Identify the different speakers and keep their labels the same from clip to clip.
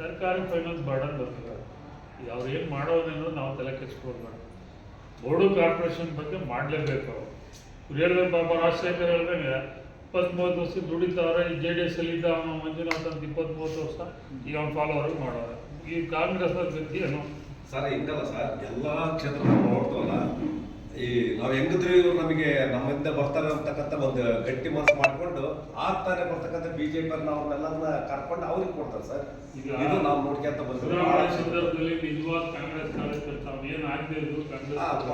Speaker 1: ಸರ್ಕಾರಿ finance burden ಬರ್ತದೆ. ಅವ್ರು ಏನು ಮಾಡೋದೇನೋ ನಾವು ತಲೆ ಕೆಚ್ಕೊಳ್ಬಾರ್ದು ಬೋರ್ಡು ಕಾರ್ಪೊರೇಷನ್ ಬಗ್ಗೆ ಮಾಡಲೇಬೇಕು ಅವ್ರು. ಇವ್ರು ಪಾಪ ರಾಜಶೇಖರ್ ಹೇಳ್ದಂಗೆ ಇಪ್ಪತ್ತ್ಮೂವತ್ತು ವರ್ಷ ದುಡಿತಾವ್ರೆ ಈ ಜೆ ಡಿ ಎಸ್ ಅಲ್ಲಿ ಇದ್ದ ಅವನು ಮಂಜುನಾಥ್ ಅಂತ ಇಪ್ಪತ್ತ್ಮೂವತ್ತು ವರ್ಷ, ಈಗ ಅವ್ನು ಫಾಲೋವರ್ಗೆ ಮಾಡೋರೆ ಈ ಕಾಂಗ್ರೆಸ್ ಏನು.
Speaker 2: ಸರ್, ಹಿಂಗಲ್ಲ ಸರ್, ಎಲ್ಲಾ ಕ್ಷೇತ್ರದಲ್ಲಿ ನೋಡ್ತವಲ್ಲ ಈ ನಾವು ಹೆಂಗಿದ್ರು ಇವ್ರು ನಮಗೆ ನಮ್ಮಿಂದ ಬರ್ತಾರೆ ಅಂತಕ್ಕಂಥ ಒಂದು ಗಟ್ಟಿ ಮನಸ್ಸು ಮಾಡ್ಕೊಂಡು ಆಗ್ತಾನೆ ಬರ್ತಕ್ಕಂತ ಬಿಜೆಪಿ ಅವ್ರನ್ನೆಲ್ಲ ಕರ್ಕೊಂಡು ಅವ್ರಿಗೆ ಕೊಡ್ತಾರೆ ಸರ್. ಇದು ನಾವು ನೋಡ್ಕೊಂತ
Speaker 1: ಸಂದರ್ಭದಲ್ಲಿ ನಿಜವಾದ ಕಾಂಗ್ರೆಸ್ ಕಾರ್ಯಕರ್ತ ಏನು ಆಗದೆ ಇದ್ರು ಕಾಂಗ್ರೆಸ್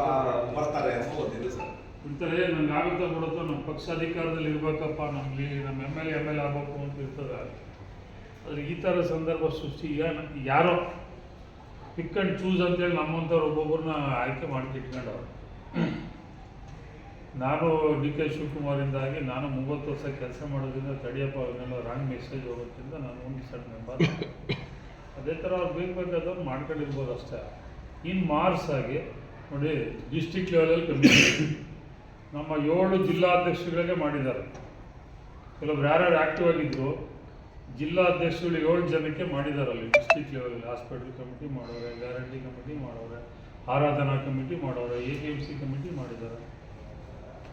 Speaker 2: ಬರ್ತಾರೆ. ಅಂತ ಸರ್.
Speaker 1: ಇರ್ತಾರೆ ನಂಗೆ ಆಗುತ್ತಾ ಬಿಡುತ್ತೆ ನಮ್ಮ ಪಕ್ಷ ಅಧಿಕಾರದಲ್ಲಿ ಇರ್ಬೇಕಪ್ಪ ನಮ್ಗೆ ನಮ್ಮ M L A M L ಆಗ್ಬೇಕು ಅಂತ ಇರ್ತದೆ. ಆದ್ರೆ ಈ ಥರ ಸಂದರ್ಭ ಸೃಷ್ಟಿ ಈಗ ಯಾರೋ ಪಿಕ್ ಅಂಡ್ ಚೂಸ್ ಅಂತೇಳಿ ನಮ್ಮಂಥವ್ರು ಒಬ್ಬೊಬ್ಬರನ್ನ ಆಯ್ಕೆ ಮಾಡಿ ಇಟ್ಕೊಂಡವ್ರು ನಾನು ಡಿ ಕೆ ಶಿವಕುಮಾರಿಂದಾಗಿ ನಾನು ಮೂವತ್ತು ವರ್ಷ ಕೆಲಸ ಮಾಡೋದ್ರಿಂದ ತಡಿಯಪ್ಪ ಅವನ್ನೆಲ್ಲ ರಾಂಗ್ ಮೆಸೇಜ್ ಹೋಗೋದ್ರಿಂದ ನಾನು ಒಂದು ಸಣ್ಣ ಮೆಂಬರ್ ಅದೇ ಥರ ಅವ್ರು ಬೇಕು ಬೇಕಾದವ್ರು ಮಾಡ್ಕೊಂಡಿರ್ಬೋದು ಅಷ್ಟೇ. ಇನ್ನು ಮಾರ್ಸ್ ಆಗಿ ನೋಡಿ ಡಿಸ್ಟಿಕ್ ಲೆವೆಲಲ್ಲಿ ಕಮ್ಮಿ ನಮ್ಮ ಏಳು ಜಿಲ್ಲಾಧ್ಯಕ್ಷಗಳಿಗೆ ಮಾಡಿದ್ದಾರೆ. ಕೆಲವ್ರು ಯಾರ್ಯಾರು ಆ್ಯಕ್ಟಿವ್ ಆಗಿದ್ದರು ಜಿಲ್ಲಾಧ್ಯಕ್ಷಗಳು ಏಳು ಜನಕ್ಕೆ ಮಾಡಿದ್ದಾರೆ ಅಲ್ಲಿ ಡಿಸ್ಟಿಕ್ ಲೆವೆಲಲ್ಲಿ ಹಾಸ್ಪಿಟಲ್ ಕಮಿಟಿ ಮಾಡೋರೆ ಗ್ಯಾರಂಟಿ ಕಮಿಟಿ ಮಾಡೋರೆ, ಆರಾಧನಾ ಕಮಿಟಿ ಮಾಡೋರೆ A P M C committee ಮಾಡಿದ್ದಾರೆ.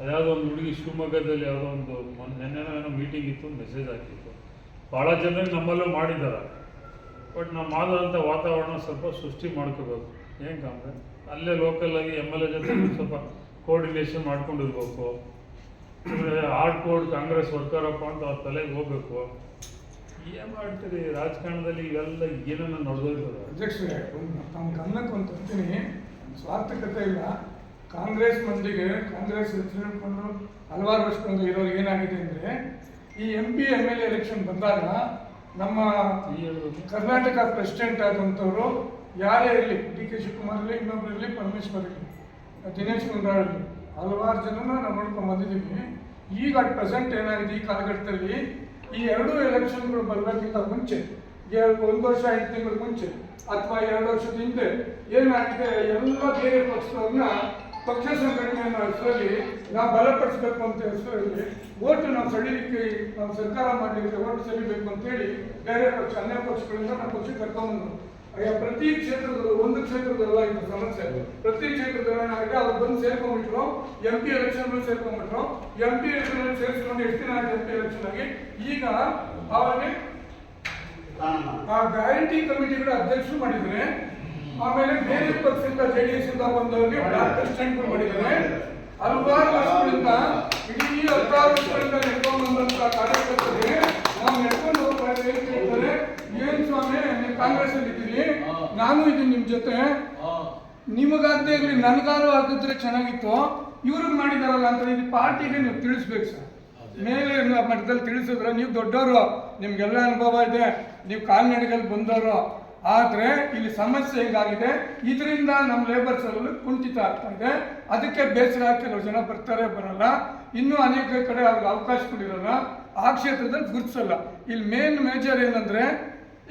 Speaker 1: ಅದ್ಯಾವುದೋ ಒಂದು ಹುಡುಗಿ ಶಿವಮೊಗ್ಗದಲ್ಲಿ ಯಾವುದೋ ಒಂದು ನೆನ್ನೆ ಏನೋ ಮೀಟಿಂಗ್ ಇತ್ತು ಮೆಸೇಜ್ ಹಾಕಿತ್ತು. ಭಾಳ ಜನರಿಗೆ ನಮ್ಮಲ್ಲೂ ಮಾಡಿದ್ದಾರೆ. ಬಟ್ ನಾವು ಮಾಡೋಂಥ ವಾತಾವರಣ ಸ್ವಲ್ಪ ಸೃಷ್ಟಿ ಮಾಡ್ಕೋಬೇಕು. ಹೆಂಗೆ ಅಂದರೆ ಅಲ್ಲೇ ಲೋಕಲಾಗಿ ಎಂ ಎಲ್ ಎ ಜೊತೆ ಸ್ವಲ್ಪ ಕೋರ್ಡಿನೇಷನ್ ಮಾಡ್ಕೊಂಡಿರ್ಬೇಕು ಹಾರ್ಡ್ ಕೋಡ್ ಕಾಂಗ್ರೆಸ್ ವರ್ಕರಪ್ಪ ಅಂತ ಅವ್ರ ತಲೆಗೆ ಹೋಗ್ಬೇಕು. ಏನು ಮಾಡ್ತೀರಿ? ರಾಜಕಾರಣದಲ್ಲಿ ಇವೆಲ್ಲ ಏನನ್ನ ನಡೆದೋಗ್ತದೆ
Speaker 3: ಅಧ್ಯಕ್ಷರೇ ತಮ್ಮ ಗಮನಕ್ಕೆ ಒಂದು ಸ್ವಾರ್ಥಕತೆ ಇಲ್ಲ. ಕಾಂಗ್ರೆಸ್ ಮಂದಿಗೆ ಕಾಂಗ್ರೆಸ್ ಹಿಡ್ಕೊಂಡು ಹಲವಾರು ವರ್ಷದಿಂದ ಇರೋರು ಏನಾಗಿದೆ ಅಂದರೆ ಈ M P M L election ಬಂದಾಗ ನಮ್ಮ ಕರ್ನಾಟಕ ಪ್ರೆಸಿಡೆಂಟ್ ಆದಂಥವರು ಯಾರೇ ಇರಲಿ ಡಿ ಕೆ ಶಿವಕುಮಾರ್ ಇರಲಿ ಇನ್ನೊಬ್ರು ಇರಲಿ ಪರಮೇಶ್ವರ್ ಇರಲಿ ದಿನೇಶ್ ಗುಂಡ್ರಾಳ್ ಇರಲಿ ಹಲವಾರು ಜನನ ನಾವು ನೋಡ್ಕೊಂಡು ಬಂದಿದ್ದೀವಿ. ಈಗ ಅಟ್ ಪ್ರೆಸೆಂಟ್ ಏನಾಗಿದೆ ಈ ಕಾಲಘಟ್ಟದಲ್ಲಿ ಈ ಎರಡೂ ಎಲೆಕ್ಷನ್ಗಳು ಬರಬೇಕಿಂತ ಮುಂಚೆ ಎ- ಒಂದು ವರ್ಷ ಐದು ತಿಂಗಳ ಮುಂಚೆ ಅಥವಾ ಎರಡು ವರ್ಷದ ಹಿಂದೆ ಏನಾಗಿದೆ ಎಲ್ಲ ಬೇರೆ ಪಕ್ಷದವ್ರನ್ನ ಪಕ್ಷ ಸಂಘಟನೆ ಅನ್ನೋ ಹೆಸರಲ್ಲಿ ನಾವು ಬಲಪಡಿಸಬೇಕು ಅಂತ ಹೆಸರಲ್ಲಿ ಓಟು ನಾವು ಸಡಿಲಿಕ್ಕೆ ನಾವು ಸರ್ಕಾರ ಮಾಡಲಿಕ್ಕೆ ಓಟು ಅಂತ ಅಂತೇಳಿ ಬೇರೆ ಪಕ್ಷ, ಅನ್ಯ ಪಕ್ಷಗಳಿಂದ ನಮ್ಮ ಪಕ್ಷ ಕರ್ಕೊಂಡು ಅಯ್ಯ, ಪ್ರತಿ ಕ್ಷೇತ್ರದಲ್ಲೂ, ಒಂದು ಕ್ಷೇತ್ರದಲ್ಲ ಇದು ಸಮಸ್ಯೆ. ಪ್ರತಿ ಕ್ಷೇತ್ರದಲ್ಲಿ ಏನಾಗಿದೆ ಅವ್ರು ಬಂದು ಸೇರ್ಕೊಂಡ್ಬಿಟ್ರು. ಎಂ ಪಿ ಎಲೆಕ್ಷನ್ ಸೇರ್ಕೊಂಡ್ಬಿಟ್ರು. ಎಂ ಪಿ ಎಲೆಕ್ಷನ್ ಸೇರಿಸ್ಕೊಂಡು ಎಷ್ಟು ದಿನ ಆಯ್ತು ಎಂ ಪಿ ಎಲೆಕ್ಷನ್ ಆಗಿ? ಈಗ ಅವರಿಗೆ ಆ ಗ್ಯಾರಂಟಿ ಕಮಿಟಿಗಳ ಅಧ್ಯಕ್ಷರು ಮಾಡಿದ್ದಾರೆ. ಆಮೇಲೆ ಬೇರೆ ಪಕ್ಷದಿಂದ ಜೆಡಿಎಸ್ ಇಂದ ಬಂದವರಿಗೆ ಬ್ಲಾಕ್ ಪ್ರೆಸಿಡೆಂಟ್ ಮಾಡಿದ್ದಾರೆ. ಹಲವಾರು ವರ್ಷಗಳಿಂದ ಇಡೀ ಹತ್ತಾರು ವರ್ಷಗಳಿಂದ ನಡ್ಕೊಂಡು ಬಂದಂತ ಕಾರ್ಯಕರ್ತರಿಗೆ ನಾವು ನಡ್ಕೊಂಡು ಹೋಗ್ತಾ ಇದ್ದೀವಿ ಏನ್ ಸ್ವಾಮಿ ನೀವು ಕಾಂಗ್ರೆಸ್ ಅಲ್ಲಿ ಇದ್ದೀರಿ. ನಾನು ಇದ್ದೀನಿ ನಿಮ್ ಜೊತೆ. ನಿಮಗಾಗದೇ ಇರಲಿ ನನಗಾರು ಆಗಿದ್ರೆ ಚೆನ್ನಾಗಿತ್ತು. ಇವ್ರಿಗೆ ಮಾಡಿದಾರಲ್ಲ ಅಂತ ಇದು ಪಾರ್ಟಿಗೆ ನೀವು ತಿಳಿಸ್ಬೇಕು ಸರ್. ಮೇಲೆ ಮಠದಲ್ಲಿ ಮಟ್ಟದಲ್ಲಿ ತಿಳಿಸಿದ್ರೆ ನೀವು ದೊಡ್ಡವರು ನಿಮ್ಗೆಲ್ಲ ಅನುಭವ ಇದೆ. ನೀವು ಕಾಲ್ನಡಿಗೆಯಲ್ಲಿ ಬಂದವರು. ಆದರೆ ಇಲ್ಲಿ ಸಮಸ್ಯೆ ಹೇಗಾಗಿದೆ? ಇದರಿಂದ ನಮ್ಮ ಲೇಬರ್ ಅಲ್ಲಿ ಕುಂಠಿತ ಆಗ್ತಾ ಇದೆ. ಅದಕ್ಕೆ ಬೇಸರ ಕೆಲವು ಜನ ಬರ್ತಾರೆ, ಬರಲ್ಲ. ಇನ್ನೂ ಅನೇಕ ಕಡೆ ಅವ್ರಿಗೆ ಅವಕಾಶಗಳಿರಲ್ಲ ಆ ಕ್ಷೇತ್ರದಲ್ಲಿ ಗುರುತಿಸಲ್ಲ. ಇಲ್ಲಿ ಮೇನ್ ಮೇಜರ್ ಏನಂದ್ರೆ,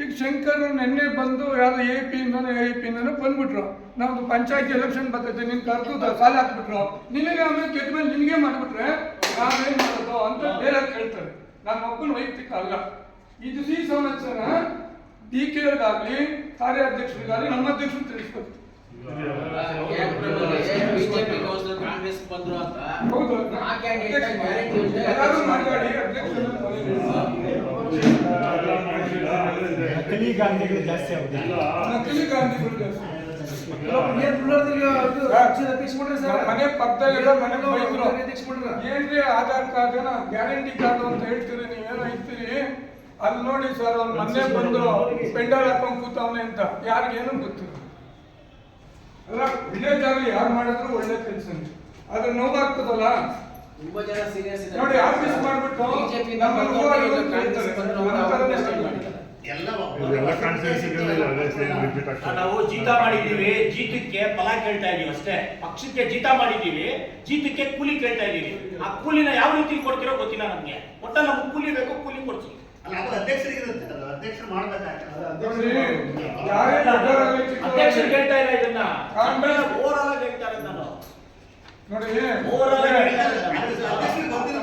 Speaker 3: ಈಗ ಶಂಕರ್ ನಿನ್ನೆ ಬಂದು ಯಾರು ಎ ಪಿ ಇಂದನೋ ಎ ಪಿ ಇಂದನೋ ಬಂದ್ಬಿಟ್ರು. ನಮ್ದು ಪಂಚಾಯತಿ ಎಲೆಕ್ಷನ್ ಬರ್ತೈತೆ, ನಿನ್ ಕರೆದು ಸಾಲ ಹಾಕ್ಬಿಟ್ರು. ನಿನಗೆ ಆಮೇಲೆ ಕೆಟ್ಟ ಮೇಲೆ ನಿನಗೆ ಮಾಡಿಬಿಟ್ರೆ ನಾವೇನ್ ಮಾಡೋದು ಅಂತ ಬೇರೆ ಕೇಳ್ತಾರೆ. ನಮ್ಮ ಒಬ್ಬನ ವೈಯಕ್ತಿಕ ಅಲ್ಲ. ಇದು ಈ ಸಮಸ್ಯೆನ ಡಿ ಕೆ ಅವ್ರಿಗಾಗ್ಲಿ ಕಾರ್ಯಾಧ್ಯಕ್ಷರಿಗಾಗ್ಲಿ ನಮ್ಮ ಅಧ್ಯಕ್ಷರು
Speaker 4: ಅಂತ
Speaker 3: ಹೌದು. ಎಲ್ಲರೂ ಮಾತಾಡಿ ಅಧ್ಯಕ್ಷ
Speaker 5: ನಕಲಿ ಗಾಂಧಿಗಳು ಜಾಸ್ತಿ ಆಗುತ್ತೆ
Speaker 3: ನಕಲಿ ಗಾಂಧಿಗಳು ಜಾಸ್ತಿ.
Speaker 4: ಸರ್.
Speaker 3: ಮನೆ ಏನ್ರಿ ಆಧಾರ್ ಕಾರ್ಡ್ ಏನೋ ಗ್ಯಾರಂಟಿ ಕಾರ್ಡ್ ಅಂತ ಹೇಳ್ತೀರಿ ನೀವೇನೋ ಇರ್ತೀರಿ? ಅಲ್ಲಿ ನೋಡಿ ಸರ್ ಅವ್ನು ಮೊನ್ನೆ ಬಂದು ಪೆಂಡಲ್ ಹಾಕೊಂಡು ಕೂತವನೆ ಅಂತ. ಯಾರಿಗೇನು ಗೊತ್ತು? ಅಲ್ಲ ಒಳ್ಳೇದಾಗ್ಲಿ ಯಾರು ಮಾಡಿದ್ರು ಒಳ್ಳೆ ಕೆಲಸ ಆದ್ರೆ ನೋವಾಗ್ತದಲ್ಲ?
Speaker 4: ತುಂಬಾ ಜನ ಸೀರಿಯಸ್
Speaker 3: ನೋಡಿ ಆಫೀಸ್ ಮಾಡ್ಬಿಟ್ಟು
Speaker 4: ಬಿಜೆಪಿ
Speaker 6: ನಾವು ಜೀತ ಮಾಡಿದ್ದೀವಿ ಜೀತಕ್ಕೆ ಫಲ ಕೇಳ್ತಾ ಇದೀವಿ ಅಷ್ಟೇ. ಪಕ್ಷಕ್ಕೆ ಜೀತ ಮಾಡಿದ್ದೀವಿ ಜೀತಕ್ಕೆ ಕೂಲಿ ಕೇಳ್ತಾ ಇದೀವಿ. ಆ ಕೂಲಿನ ಯಾವ ರೀತಿ ಕೊಡ್ತಿರೋ ಗೊತ್ತಿಲ್ಲ ನಮ್ಗೆ. ಒಟ್ಟ ನಮ್ಗೆ ಕೂಲಿ ಬೇಕು ಕೂಲಿ ಕೊಡ್ತೀವಿ.
Speaker 7: ಅಲ್ಲ ಅದು ಅಧ್ಯಕ್ಷರಿಗೆ ಇರುತ್ತೆ ಅದು ಅಧ್ಯಕ್ಷರು ಮಾಡ್ಬೇಕಾಗ್ತದೆ
Speaker 6: ಅಧ್ಯಕ್ಷರು ಹೇಳ್ತಾ ಇಲ್ಲ ಇದನ್ನ. ಹೇಳ್ತಾರೆ ನಾನು
Speaker 3: ನೋಡಿ
Speaker 6: ಹೇಳ್ತಾರೆ
Speaker 7: ಅಧ್ಯಕ್ಷರಿಗೆ ಗೊತ್ತಿರುತ್ತಲ್ಲ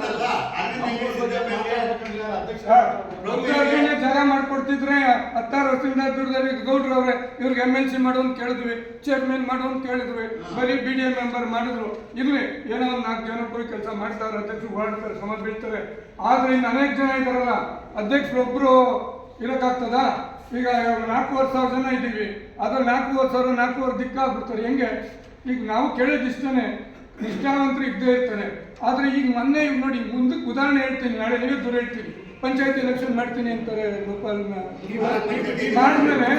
Speaker 3: ಜಾಗ ಮಾಡ್ಕೊಡ್ತಿದ್ರೆ ಹತ್ತಾರು ವರ್ಷದಿಂದ ದುರ್ದಲ್ಲಿ ಗೌಡ್ರು ಅವ್ರೆ, ಇವ್ರಿಗೆ ಎಂ ಎಲ್ ಸಿ ಮಾಡು ಅಂತ ಕೇಳಿದ್ವಿ ಚೇರ್ಮನ್ ಮಾಡು ಅಂತ ಕೇಳಿದ್ವಿ. ಬರೀ ಬಿ ಡಿ ಎ ಮೆಂಬರ್ ಮಾಡಿದ್ರು. ಇರ್ಲಿ, ಏನೋ ಒಂದು ನಾಲ್ಕು ಜನ ಕೂಡ ಕೆಲಸ ಮಾಡ್ತಾರೆ, ಅಧ್ಯಕ್ಷರು ಓಡಾಡ್ತಾರೆ ಸಮ ಬೀಳ್ತಾರೆ. ಆದ್ರೆ ಇನ್ನು ಅನೇಕ ಜನ ಇದಾರಲ್ಲ ಅಧ್ಯಕ್ಷರು ಒಬ್ರು ಇರೋಕ್ಕಾಗ್ತದ? ಈಗ ನಾಲ್ಕೂವರೆ ಸಾವಿರ ಜನ ಇದ್ದೀವಿ. ಅದ್ರ ನಾಲ್ಕೂವರೆ ಸಾವಿರ, ನಾಲ್ಕೂವರೆ ದಿಕ್ಕಾಗ್ಬಿಡ್ತಾರೆ. ಹೆಂಗೆ? ಈಗ ನಾವು ಕೇಳೋದು ಇಷ್ಟನೇ ನಿಷ್ಠಾವಂತರು ಇದ್ದೇ ಇರ್ತಾರೆ. ಆದ್ರೆ ಈಗ ಮೊನ್ನೆ ಈಗ ನೋಡಿ, ಮುಂದಕ್ಕೆ ಉದಾಹರಣೆ ಹೇಳ್ತೀನಿ, ನಾಳೆ ನೀವೇ ದೂರ ಹೇಳ್ತೀನಿ. ಪಂಚಾಯತ್ ಎಲೆಕ್ಷನ್ ಮಾಡ್ತೀನಿ ಅಂತಾರೆ ಗೋಪಾಲ್ನ. ಮಾಡಿದ್ಮೇಲೆ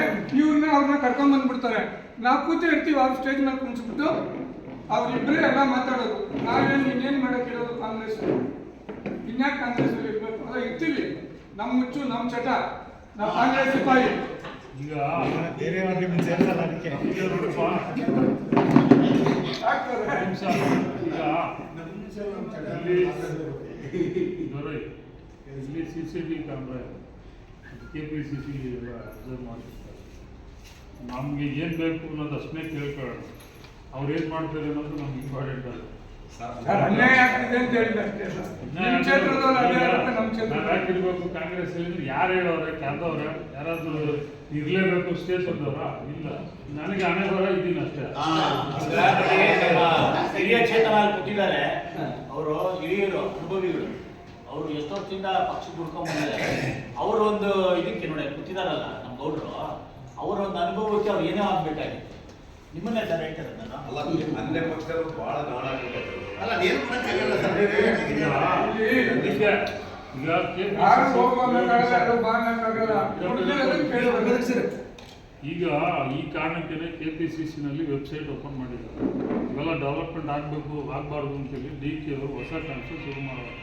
Speaker 3: ಇವ್ರನ್ನ ಅವ್ರನ್ನ ಕರ್ಕೊಂಡ್ ಬಂದ್ಬಿಡ್ತಾರೆ. ನಾವು ಕೂತೇ ಇರ್ತೀವಿ ಅವ್ರ ಸ್ಟೇಜ್ ಮೇಲೆ ಕುಣಿಸ್ಬಿಟ್ಟು ಅವ್ರಿಬ್ರೇ ಎಲ್ಲ ಮಾತಾಡೋದು. ನಾವೇನು ಇನ್ನೇನು ಹೇಳೋದು ಕಾಂಗ್ರೆಸ್ ಇನ್ಯಾಕೆ ಕಾಂಗ್ರೆಸ್ ಅಲ್ಲಿ ಇರ್ಬೇಕು? ಅದ ಇರ್ತೀವಿ. ನಮ್ಮ ಮುಚ್ಚು ನಮ್ಮ ಚಟ. ನಾವು ಕಾಂಗ್ರೆಸ್ ಸಿಪಾಯಿ.
Speaker 1: ಈಗ
Speaker 5: ಬೇರೆ ನಮ್ಮ ಅದಕ್ಕೆ.
Speaker 1: ಈಗ ಇಲ್ಲಿ C C T camera K P C C ಎಲ್ಲ ಅಬ್ಸರ್ವ್ ಮಾಡಿರ್ತಾರೆ ನಮಗೆ ಏನು ಬೇಕು ಅನ್ನೋದು ಅಷ್ಟನ್ನೇ ಕೇಳ್ಕೊಳ್ಳೋಣ. ಅವ್ರು ಏನು ಮಾಡ್ತಾರೆ ಅನ್ನೋದು ನಮ್ಗೆ ಇಂಪಾರ್ಟೆಂಟ್ ಅಲ್ಲ.
Speaker 3: ಸರ್, ಅನ್ಯಾಯ ಆಗ್ತಿದೆ ಅಂತ ಹೇಳಿದ ಸರ್. ನಿಮ್ಮ ಕ್ಷೇತ್ರದವ್ರು ಅನ್ಯಾಯ ನಮ್ಮ
Speaker 1: ನಾವು
Speaker 3: ಕ್ಷೇತ್ರ
Speaker 1: ಯಾಕಿರ್ಬೇಕು ಕಾಂಗ್ರೆಸ್ ಅಲ್ಲಿ ಯಾರು ಹೇಳೋರೆ ಕ್ಯಾದವ್ರೆ ಯಾರಾದ್ರೂ ಇರ್ಲೇಬೇಕು ಸ್ಟೇಷನ್ದವ್ರ ಇಲ್ಲ. ನನಗೆ ಹಣೆ ಬರ ಇದ್ದೀನಿ ಅಷ್ಟೇ.
Speaker 6: ಹಿರಿಯ ಚೇತನ ಅಲ್ಲಿ ಅವರು ಹಿರಿಯರು ಅನುಭವಿಗಳು. ಅವರು ಎಷ್ಟೋ ವರ್ಷದಿಂದ ಪಕ್ಷಕ್ಕೆ ಹುಡ್ಕೊಂಡ್ ಬಂದಿದ್ದಾರೆ ಅವರು ಒಂದು ಇದಕ್ಕೆ ನೋಡಿ ಕೂತಿದಾರಲ್ಲ ನಮ್ಮ ಗೌಡ್ರು ಅವರ ಒಂದು ಅನುಭವಕ್ಕೆ ಅವ್ರು ಏನೇ ಆಗ್ಬೇಕಾಗಿತ್ತು? ನಿಮ್ಮನ್ನೇ ಸರ್ ಹೇಳ್ತಾರೆ ನಾನು?
Speaker 2: ಅಲ್ಲ ಅಂದ್ರೆ ಪಕ್ಷದವರು ಬಹಳ
Speaker 6: ಅಲ್ಲ ಏನು ಮಾಡಕ್ಕಾಗಲ್ಲ ಸರ್
Speaker 1: ಈಗ ಈ ಕಾರಣಕ್ಕೆ ಕೆ ಪಿ ಸಿ ಸಿನಲ್ಲಿ ವೆಬ್ಸೈಟ್ ಓಪನ್ ಮಾಡಿದ್ದಾರೆ. ಇವೆಲ್ಲ ಡೆವಲಪ್ಮೆಂಟ್ ಆಗಬೇಕು ಆಗಬಾರ್ದು ಅಂತೇಳಿ ಡಿ ಕೆ ಅವರು ಹೊಸ ಕಾನ್ಸೆಪ್ಟ್ ಶುರು ಮಾಡೋರು.